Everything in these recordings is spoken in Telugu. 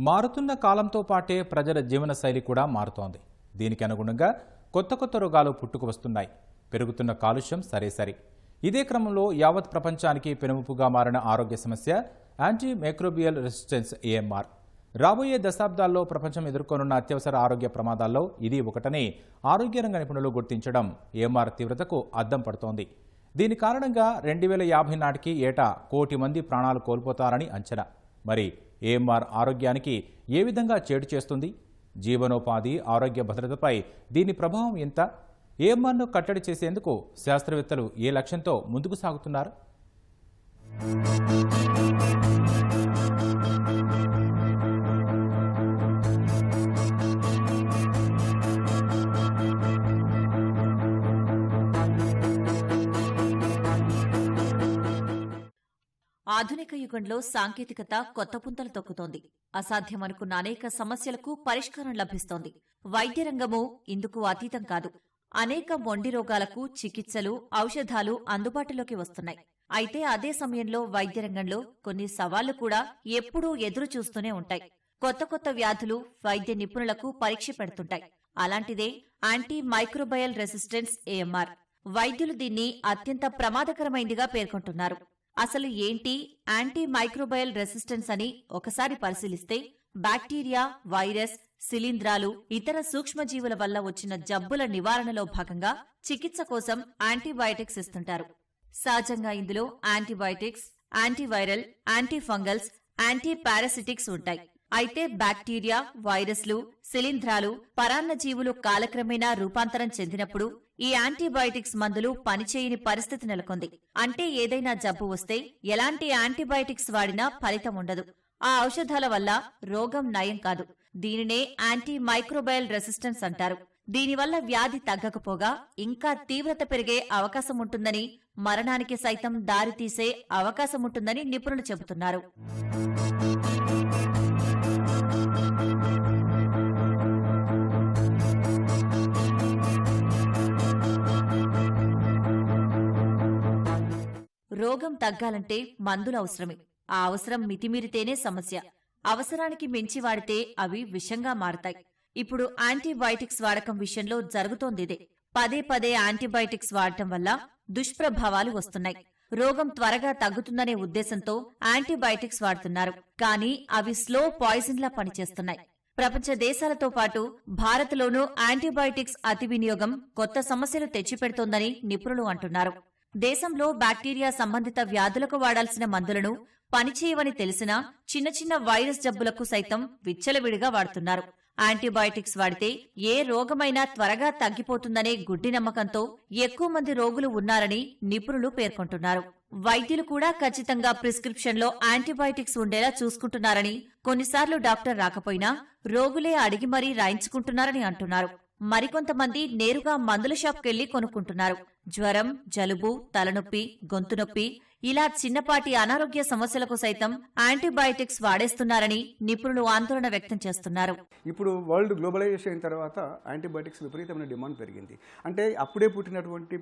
మారుతున్న కాలంతో పాటే ప్రజల జీవనశైలి కూడా మారుతోంది. దీనికి అనుగుణంగా కొత్త కొత్త రోగాలు పుట్టుకు వస్తున్నాయి. పెరుగుతున్న కాలుష్యం సరేసరి ఇదే క్రమంలో యావత్ ప్రపంచానికి పెనుముపుగా మారిన ఆరోగ్య సమస్య యాంటీ మైక్రోబియల్ రెసిస్టెన్స్ ఏఎంఆర్. రాబోయే దశాబ్దాల్లో ప్రపంచం ఎదుర్కొనున్న అత్యవసర ఆరోగ్య ప్రమాదాల్లో ఇది ఒకటని ఆరోగ్య రంగ నిపుణులు గుర్తించడం ఏఎంఆర్ తీవ్రతకు అద్దం పడుతోంది. దీని కారణంగా రెండు వేల యాభై నాటికి ఏటా కోటి మంది ప్రాణాలు కోల్పోతారని అంచనా. మరి ఏఎంఆర్ ఆరోగ్యానికి ఏ విధంగా చేటు చేస్తుంది? జీవనోపాధి ఆరోగ్య భద్రతపై దీని ప్రభావం ఎంత? ఏఎంఆర్ను కట్టడి చేసేందుకు శాస్త్రవేత్తలు ఏ లక్ష్యంతో ముందుకు సాగుతున్నారు? ఆధునిక యుగంలో సాంకేతికత కొత్త పుంతలు తొక్కుతోంది. అసాధ్యమనుకున్న అనేక సమస్యలకు పరిష్కారం లభిస్తోంది. వైద్య రంగము ఇందుకు అతీతం కాదు. అనేక మొండి రోగాలకు చికిత్సలు ఔషధాలు అందుబాటులోకి వస్తున్నాయి. అయితే అదే సమయంలో వైద్య రంగంలో కొన్ని సవాళ్ళు కూడా ఎప్పుడూ ఎదురు చూస్తూనే ఉంటాయి. కొత్త కొత్త వ్యాధులు వైద్య నిపుణులకు పరీక్ష పెడుతుంటాయి. అలాంటిదే యాంటీ మైక్రోబయల్ రెసిస్టెన్స్ ఏఎంఆర్ వైద్యులు దీన్ని అత్యంత ప్రమాదకరమైందిగా పేర్కొంటున్నారు. అసలు ఏంటి యాంటీ మైక్రోబయల్ రెసిస్టెన్స్ అని ఒకసారి పరిశీలిస్తే బ్యాక్టీరియా వైరస్ శిలీంధ్రాలు ఇతర సూక్ష్మజీవుల వల్ల వచ్చిన జబ్బుల నివారణలో భాగంగా చికిత్స కోసం యాంటీబయాటిక్స్ ఇస్తుంటారు. సహజంగా ఇందులో antibiotics antiviral antifungals anti parasitics ఉంటాయి. అయితే బ్యాక్టీరియా వైరస్లు శిలీంధ్రాలు పరాన్నజీవులు కాలక్రమేణా రూపాంతరం చెందినప్పుడు ఈ యాంటీబయాటిక్స్ మందులు పనిచేయని పరిస్థితి నెలకొంది. అంటే ఏదైనా జబ్బు వస్తే ఎలాంటి యాంటీబయాటిక్స్ వాడినా ఫలితం ఉండదు. ఆ ఔషధాల వల్ల రోగం నయం కాదు. దీనినే యాంటీ మైక్రోబయల్ రెసిస్టెన్స్ అంటారు. దీనివల్ల వ్యాధి తగ్గకపోగా ఇంకా తీవ్రత పెరిగే అవకాశం ఉంటుందని మరణానికి సైతం దారితీసే అవకాశం ఉంటుందని నిపుణులు చెబుతున్నారు. రోగం తగ్గాలంటే మందులు అవసరమే. ఆ అవసరం మితిమీరితేనే సమస్య. అవసరానికి మించి వాడితే అవి విషంగా మారతాయి. ఇప్పుడు యాంటీబయాటిక్స్ వాడకం విషయంలో జరుగుతోందిదే పదే పదే యాంటీబయాటిక్స్ వాడటం వల్ల దుష్ప్రభావాలు వస్తున్నాయి. రోగం త్వరగా తగ్గుతుందనే ఉద్దేశంతో యాంటీబయాటిక్స్ వాడుతున్నారు. కానీ అవి స్లో పాయిజన్లా పనిచేస్తున్నాయి. ప్రపంచ దేశాలతో పాటు భారత్లోనూ యాంటీబయాటిక్స్ అతి వినియోగం కొత్త సమస్యలు తెచ్చిపెడుతోందని నిపుణులు అంటున్నారు. దేశంలో బ్యాక్టీరియా సంబంధిత వ్యాధులకు వాడాల్సిన మందులను పనిచేయవని తెలిసినా చిన్న చిన్న వైరస్ జబ్బులకు సైతం విచ్చలవిడిగా వాడుతున్నారు. యాంటీబయాటిక్స్ వాడితే ఏ రోగమైనా త్వరగా తగ్గిపోతుందనే గుడ్డి నమ్మకంతో ఎక్కువ మంది రోగులు ఉన్నారని నిపుణులు పేర్కొంటున్నారు. వైద్యులు కూడా ఖచ్చితంగా ప్రిస్క్రిప్షన్లో యాంటీబయాటిక్స్ ఉండేలా చూసుకుంటున్నారని కొన్నిసార్లు డాక్టర్ రాకపోయినా రోగులే అడిగి మరీ రాయించుకుంటున్నారని అంటున్నారు. మరికొంతమంది నేరుగా మందుల షాప్కెళ్ళి కొనుక్కుంటున్నారు. జ్వరం జలుబు తలనొప్పి గొంతు నొప్పి ఇలా చిన్నపాటి అనారోగ్య సమస్యలకు సైతం యాంటీబయాటిక్స్ వాడేస్తున్నారని నిపుణులు ఆందోళన వ్యక్తం చేస్తున్నారు. ఇప్పుడు వరల్డ్ గ్లోబలైజేషన్ అయిన తర్వాత యాంటీబయాటిక్స్ విపరీతమైన డిమాండ్ పెరిగింది. అంటే అప్పుడే పుట్టినటువంటి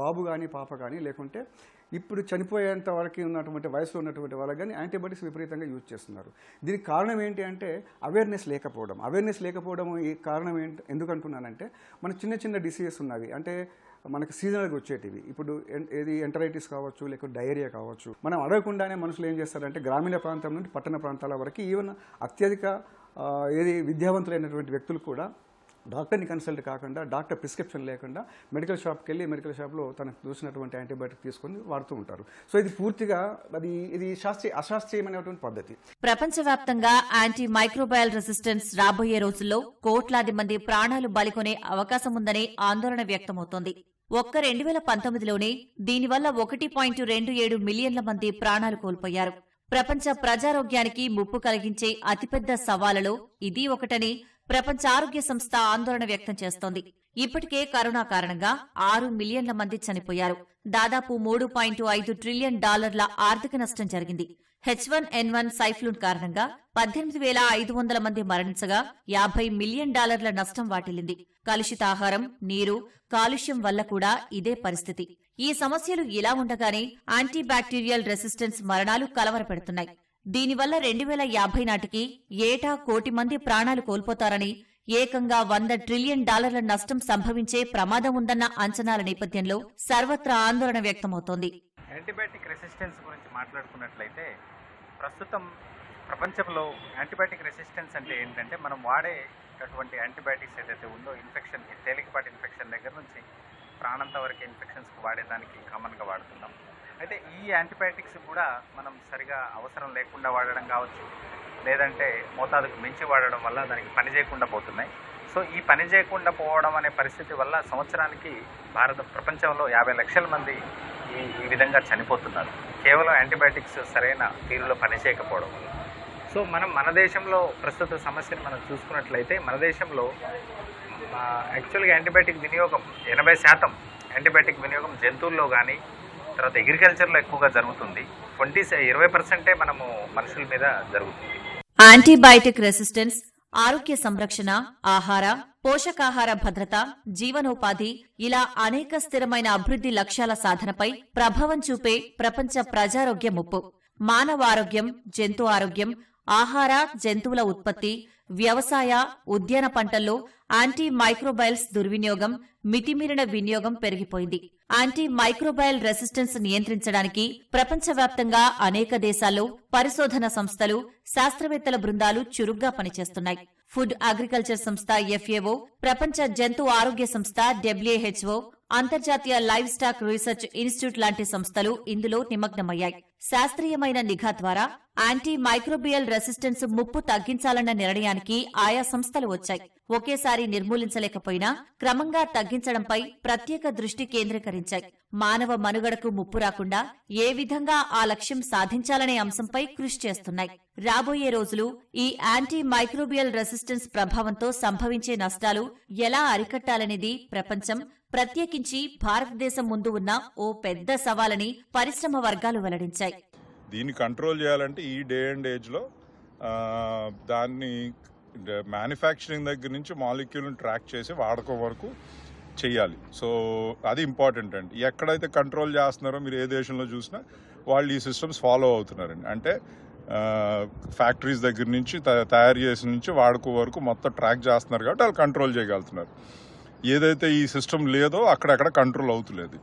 బాబు కానీ పాప కానీ లేకుంటే ఇప్పుడు చనిపోయేంత వరకు ఉన్నటువంటి వయసులో ఉన్నటువంటి వాళ్ళకి కానీ యాంటీబయాటిక్స్ విపరీతంగా యూజ్ చేస్తున్నారు. దీనికి కారణం ఏంటి అంటే అవేర్నెస్ లేకపోవడం. అవేర్నెస్ లేకపోవడం ఈ కారణం ఏంటి ఎందుకంటున్నానంటే మన చిన్న చిన్న డిసీజెస్ ఉన్నవి. అంటే మనకు సీజనల్గా వచ్చేటివి. ఇప్పుడు ఏది ఎంటరైటిస్ కావచ్చు లేకపోతే డయేరియా కావచ్చు. మనం అడగకుండానే మనుషులు ఏం చేస్తారంటే గ్రామీణ ప్రాంతం నుండి పట్టణ ప్రాంతాల వరకు ఈవెన్ అత్యధిక ఏది విద్యావంతులైనటువంటి వ్యక్తులు కూడా డాక్టర్ని కన్సల్ట్ కాకుండా డాక్టర్ ప్రిస్క్రిప్షన్ లేకుండా మెడికల్ షాప్కి వెళ్ళి మెడికల్ షాప్లో తనకు చూసినటువంటి యాంటీబయాటిక్ తీసుకొని వాడుతూ ఉంటారు. సో ఇది పూర్తిగా అది ఇది శాస్త్రీయ అశాస్త్రీయమైనటువంటి పద్ధతి. ప్రపంచవ్యాప్తంగా యాంటీ మైక్రోబయల్ రెసిస్టెన్స్ రాబోయే రోజుల్లో కోట్లాది మంది ప్రాణాలు బలికొనే అవకాశం ఉందనే ఆందోళన వ్యక్తమవుతోంది. ఒక్క రెండు వేల పంతొమ్మిదిలోనే దీనివల్ల ఒకటి పాయింట్ రెండు ఏడు మిలియన్ల మంది ప్రాణాలు కోల్పోయారు. ప్రపంచ ప్రజారోగ్యానికి ముప్పు కలిగించే అతిపెద్ద సవాళ్ళలో ఇది ఒకటని ప్రపంచ ఆరోగ్య సంస్థ ఆందోళన వ్యక్తం చేస్తోంది. ఇప్పటికే కరోనా కారణంగా ఆరు మిలియన్ల మంది చనిపోయారు. దాదాపు మూడు పాయింట్ ఐదు ట్రిలియన్ డాలర్ల ఆర్థిక నష్టం జరిగింది. H one N one swine flu కారణంగా పద్దెనిమిది వేల ఐదు వందల మంది మరణించగా యాభై మిలియన్ డాలర్ల నష్టం వాటిల్లింది. కలుషిత ఆహారం నీరు కాలుష్యం వల్ల కూడా ఇదే పరిస్థితి. ఈ సమస్యలు ఇలా ఉండగానే యాంటీబ్యాక్టీరియల్ రెసిస్టెన్స్ మరణాలు కలవరపెడుతున్నాయి. దీనివల్ల రెండు వేల యాభై నాటికి ఏటా కోటి మంది ప్రాణాలు కోల్పోతారని ఏకంగా వంద ట్రిలియన్ డాలర్ల నష్టం సంభవించే ప్రమాదం ఉందన్న అంచనాల నేపథ్యంలో సర్వత్రా ఆందోళన వ్యక్తమవుతోంది. యాంటీబయాటిక్ రెసిస్టెన్స్ గురించి మాట్లాడుకున్నట్లయితే ప్రస్తుతం ప్రపంచంలో యాంటీబయాటిక్ రెసిస్టెన్స్ అంటే ఏంటంటే మనం వాడేటటువంటి యాంటీబయాటిక్స్ ఏదైతే ఉందో ఇన్ఫెక్షన్ తేలికపాటి ఇన్ఫెక్షన్ దగ్గర నుంచి ప్రాణంత వరకు ఇన్ఫెక్షన్స్కి వాడేదానికి కామన్గా వాడుతున్నాం. అయితే ఈ యాంటీబయాటిక్స్ కూడా మనం సరిగా అవసరం లేకుండా వాడడం కావచ్చు లేదంటే మోతాదుకు మించి వాడడం వల్ల దానికి పని చేయకుండా పోతున్నాయి. సో ఈ పని చేయకుండా పోవడం అనే పరిస్థితి వల్ల సంవత్సరానికి భారత ప్రపంచంలో యాభై లక్షల మంది ఈ ఈ విధంగా చనిపోతున్నారు. కేవలం యాంటీబయాటిక్స్ సరైన తీరులో పని చేయకపోవడం వల్ల. సో మనం మన దేశంలో ప్రస్తుత సమస్యను మనం చూసుకున్నట్లయితే మన దేశంలో యాక్చువల్గా యాంటీబయాటిక్ వినియోగం ఎనభై శాతం యాంటీబయాటిక్ వినియోగం జంతువుల్లో కానీ తర్వాత అగ్రికల్చర్లో ఎక్కువగా జరుగుతుంది. ట్వంటీ ఇరవై పర్సెంటే మనము మనుషుల మీద జరుగుతుంది. యాంటీబయాటిక్ రెసిస్టెన్స్ ఆరోగ్య సంరక్షణ ఆహార పోషకాహార భద్రత జీవనోపాధి ఇలా అనేక స్థిరమైన అభివృద్ధి లక్ష్యాల సాధనపై ప్రభావం చూపే ప్రపంచ ప్రజారోగ్య ముప్పు. మానవ ఆరోగ్యం జంతు ఆరోగ్యం ఆహార జంతువుల ఉత్పత్తి వ్యవసాయ ఉద్యాన పంటల్లో యాంటీ మైక్రోబైల్స్ దుర్వినియోగం మితిమీరిన వినియోగం పెరిగిపోయింది. యాంటీ మైక్రోబయల్ రెసిస్టెన్స్ నియంత్రించడానికి ప్రపంచవ్యాప్తంగా అనేక దేశాల్లో పరిశోధన సంస్థలు శాస్త్రవేత్తల బృందాలు చురుగ్గా పనిచేస్తున్నాయి. ఫుడ్ అగ్రికల్చర్ సంస్థ ఎఫ్ఏఓ ప్రపంచ జంతు ఆరోగ్య సంస్థ డబ్ల్యూహెచ్ఓ అంతర్జాతీయ లైవ్ స్టాక్ రీసెర్చ్ ఇన్స్టిట్యూట్ లాంటి సంస్థలు ఇందులో నిమగ్నమయ్యాయి. శాస్త్రీయమైన నిఘా ద్వారా యాంటీ మైక్రోబియల్ రెసిస్టెన్స్ ముప్పు తగ్గించాలన్న నిర్ణయానికి ఆయా సంస్థలు వచ్చాయి. ఒకేసారి నిర్మూలించలేకపోయినా క్రమంగా తగ్గించడంపై ప్రత్యేక దృష్టి కేంద్రీకరించాయి. మానవ మనుగడకు ముప్పు రాకుండా ఏ విధంగా ఆ లక్ష్యం సాధించాలనే అంశంపై కృషి చేస్తున్నాయి. రాబోయే రోజులు ఈ యాంటీ మైక్రోబియల్ రెసిస్టెన్స్ ప్రభావంతో సంభవించే నష్టాలు ఎలా అరికట్టాలనేది ప్రపంచం ప్రత్యేకించి భారతదేశం ముందు ఉన్న ఓ పెద్ద సవాలని పరిశ్రమ వర్గాలు వెల్లడించాయి. దీన్ని కంట్రోల్ చేయాలంటే ఈ డే అండ్ ఏజ్లో దాన్ని మ్యానుఫ్యాక్చరింగ్ దగ్గర నుంచి మాలిక్యూల్ని ట్రాక్ చేసి వాడకం వరకు చేయాలి. సో అది ఇంపార్టెంట్ అండి. ఎక్కడైతే కంట్రోల్ చేస్తున్నారో మీరు ఏ దేశంలో చూసినా వాళ్ళు ఈ సిస్టమ్స్ ఫాలో అవుతున్నారండి. అంటే ఫ్యాక్టరీస్ దగ్గర నుంచి తయారు చేసిన నుంచి వాడుకో వరకు మొత్తం ట్రాక్ చేస్తున్నారు కాబట్టి వాళ్ళు కంట్రోల్ చేయగలుగుతున్నారు. ఏదైతే ఈ సిస్టమ్ లేదో అక్కడక్కడ కంట్రోల్ అవుతులేదు.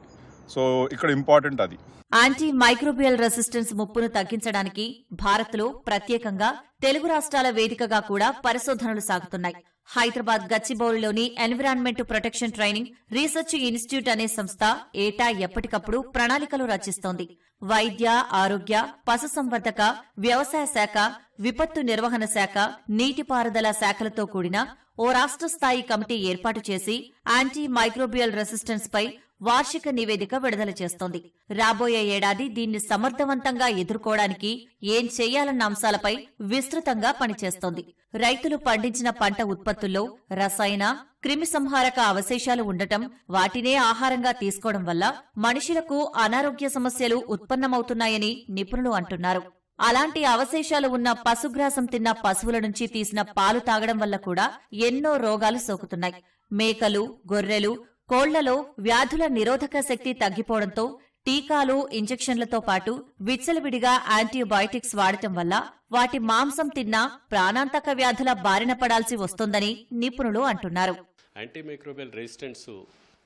సో ఇక్కడ ఇంపార్టెంట్ అది. యాంటీ మైక్రోబియల్ రెసిస్టెన్స్ ముప్పును తగ్గించడానికి భారత్లో ప్రత్యేకంగా తెలుగు రాష్ట్రాల వేదికగా కూడా పరిశోధనలు సాగుతున్నాయి. Hyderabad గచ్చిబౌలిలోని environment protection training research institute అనే సంస్థ ఏటా ఎప్పటికప్పుడు ప్రణాళికలు రచిస్తోంది. వైద్య ఆరోగ్య పశుసంవర్ధక వ్యవసాయ శాఖ విపత్తు నిర్వహణ శాఖ నీటిపారుదల శాఖలతో కూడిన ఓ రాష్ట్ర స్థాయి కమిటీ ఏర్పాటు చేసి యాంటీ మైక్రోబియల్ రెసిస్టెన్స్ పై వార్షిక నివేదిక విడుదల చేస్తోంది. రాబోయే ఏడాది దీన్ని సమర్థవంతంగా ఎదుర్కోవడానికి ఏం చేయాలన్న అంశాలపై విస్తృతంగా పనిచేస్తోంది. రైతులు పండించిన పంట ఉత్పత్తుల్లో రసాయన క్రిమిసంహారక అవశేషాలు ఉండటం వాటినే ఆహారంగా తీసుకోవడం వల్ల మనుషులకు అనారోగ్య సమస్యలు ఉత్పన్నమవుతున్నాయని నిపుణులు అంటున్నారు. అలాంటి అవశేషాలు ఉన్న పశుగ్రాసం తిన్న పశువుల నుంచి తీసిన పాలు తాగడం వల్ల కూడా ఎన్నో రోగాలు సోకుతున్నాయి. మేకలు గొర్రెలు కోళ్ళలో వ్యాధుల నిరోధక శక్తి తగ్గిపోవడంతో టీకాలు ఇంజెక్షన్లతో పాటు విచ్చలవిడిగా యాంటీబయాటిక్స్ వాడటం వల్ల వాటి మాంసం తిన్నా ప్రాణాంతక వ్యాధుల బారిన పడాల్సి వస్తోందని నిపుణులు అంటున్నారు. యాంటీమైక్రోబియల్ రెసిస్టెన్స్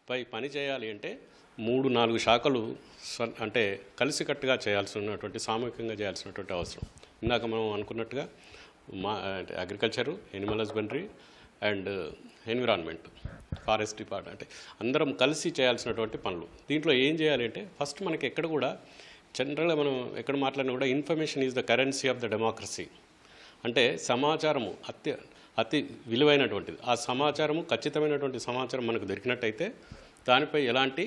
పై పని చేయాలి అంటే మూడు నాలుగు శాఖలు అంటే కలిసికట్టుగా చేయాల్సి ఉన్నటువంటి సామూహికంగా చేయాల్సినటువంటి అవసరం. ఇందాక మనం అనుకున్నట్టుగా మా agriculture animal husbandry and environment forest department అంటే. అందరం కలిసి చేయాల్సినటువంటి పనులు. దీంట్లో ఏం చేయాలి అంటే ఫస్ట్ మనకి ఎక్కడ కూడా జనరల్గా మనం ఎక్కడ మాట్లాడినా కూడా information is the currency of the democracy అంటే సమాచారము అత్య అతి విలువైనటువంటిది. ఆ సమాచారము ఖచ్చితమైనటువంటి సమాచారం మనకు దొరికినట్టయితే దానిపై ఎలాంటి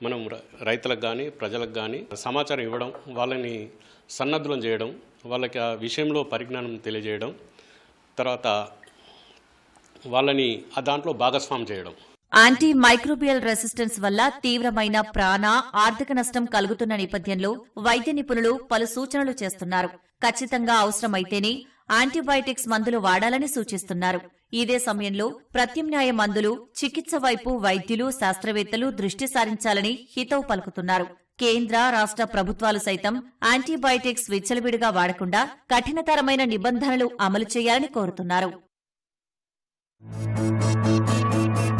మనం రైతులకు కానీ ప్రజలకు కానీ సమాచారం ఇవ్వడం వాళ్ళని సన్నద్ధులం చేయడం వాళ్ళకి ఆ విషయంలో పరిజ్ఞానం తెలియజేయడం తర్వాత వాళ్ళని ఆ దాంట్లో భాగస్వామ్యం చేయడం. యాంటీ మైక్రోబియల్ రెసిస్టెన్స్ వల్ల తీవ్రమైన ప్రాణ ఆర్థిక నష్టం కలుగుతున్న నేపథ్యంలో వైద్య నిపుణులు పలు సూచనలు చేస్తున్నారు. ఖచ్చితంగా అవసరమైతేనే యాంటీబయాటిక్స్ మందులు వాడాలని సూచిస్తున్నారు. ఇదే సమయంలో ప్రత్యామ్నాయ మందులు చికిత్స వైపు వైద్యులు శాస్త్రవేత్తలు దృష్టి సారించాలని హితవు పలుకుతున్నారు. కేంద్ర రాష్ట్ర ప్రభుత్వాలు సైతం యాంటీబయాటిక్స్ విచ్చలవిడిగా వాడకుండా కఠినతరమైన నిబంధనలు అమలు చేయాలని కోరుతున్నారు. ピピピピピ。